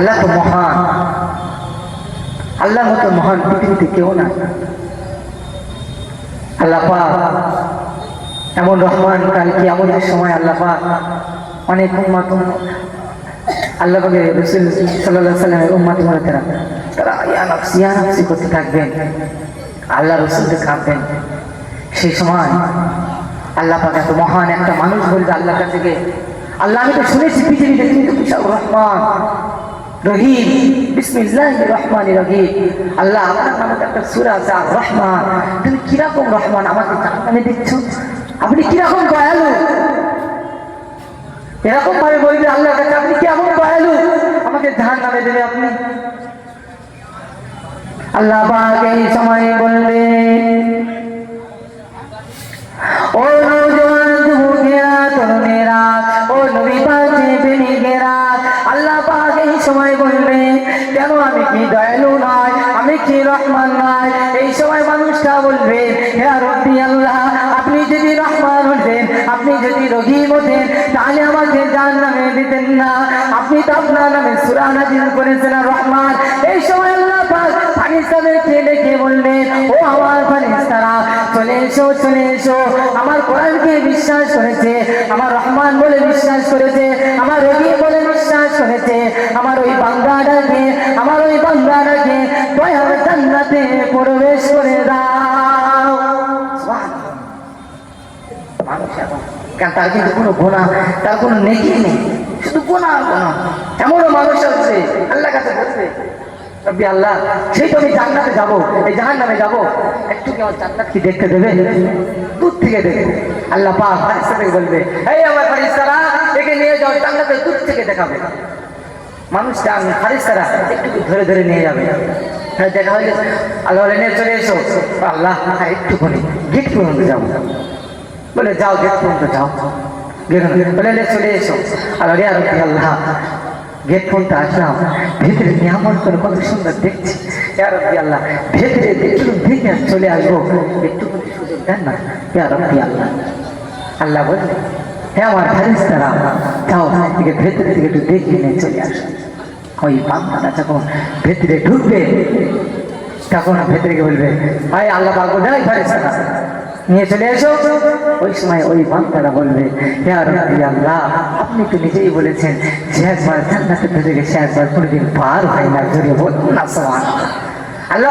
আল্লাহ তো মহান। আল্লাহ মতো মহান, পৃথিবীতে কেউ না আল্লাহ পাক এমন রহমান, কাল কি আমাদের সময় আল্লাহ অনেক উম্মাত, আল্লাহ পাকে রসুল সাল্লাহ সাল্লামের উম্মাত তারা তারা ইয়ানাফসি ইয়ানাফসি করতে থাকবেন আল্লাহ রসুলকে কাঁদবেন। সেই সময় আল্লাহ এত মহান একটা মানুষ বলবে আল্লাহর কাছে আল্লাহ, আমি তো শুনেছি পৃথিবীতে কিন্তু বিশাল রহমান রহিম বিসমিল্লাহ রহমান রহিম। আল্লাহ আমার নামে কীরকম রহমান? আমাকে জাহান্নামে দিচ্ছ? আপনি কীরকম দয়ালু? এরকম ভাবে আল্লাহ কাছে আপনি কেমন দয়ালু? আমাকে জাহান নামে দেবে আপনি। আল্লাহ এই সময় বলবে দয়ালু আমি কি রহমান নয় এই সময় মানুষটা বলবে, হে রব্বি আল্লাহ, আপনি যদি রহমান হতেন, আপনি যদি রহিম হতেন, তাহলে আমাকে জান নামে দিতেন না। আপনি তো আপনার নামে সুরা নাজিল করেছেন, রহমান। এই সময় আল্লাহ পাক ফারিস্তাদেরকে ডেকে বললেন, ও আমার ফারিস্তারা, চলে এসো চলে এসো। আমার কোরআনকে বিশ্বাস করেছে, আমার রহমান বলে বিশ্বাস করেছে, আমার রবি বলে বিশ্বাস করেছে, আমার ওই বাংলাটাকে জান্নাতে প্রবেশ করে দাও। কারণ তার কিন্তু কোনো গোনা তার কোনো নেকি নেই। শুধু গোনা গোনা এমনও মানুষ আছে আল্লাহ কাছে আমি জান্নাতে যাব একটু কি আমার দেবে? থেকে আল্লাহ নিয়ে থেকে দেখাবে। মানুষ একটু ধরে ধরে নিয়ে যাবে। হ্যাঁ দেখা হয়ে গেছে। আল্লাহ বলে, নিয়ে চলে এসো। আল্লাহ হ্যাঁ একটুখানি গেট পর্যন্ত যাব বলে, যাও, গেট পর্যন্ত যাও। বলে লে চলে এসো। আল্লাহ রে আর আল্লাহ, গেট পর্যন্ত আসলাম। ভেতরে নিয়ামত করে কত সুন্দর দেখছি। ইয়ার রব্বি আল্লাহ, ভেতরে একটু দেখে চলে আসব। একটু সুযোগ দেন না ইয়ার রব্বি আল্লাহ। আল্লাহ বললেন হ্যাঁ আমার ফেরিস্তারা যাও থেকে ভেতরে থেকে একটু দেখে নিয়ে চলে আসো। ওই বাংলাটা যখন ভেতরে ঢুকবে, তখন ভেতরে বলবে ভাই আল্লাহ পাক যাই ফেরিস্তারা নিয়ে চলে এসো। ওই সময় ওই বান্তারা বলবে আল্লাহ আপনি তো নিজেই বলেছেন, যে একবার জান্নাতের ভেতরে গেছে একবার কোনোদিন পার হয় না ধরে বলুন না সমান আল্লাহ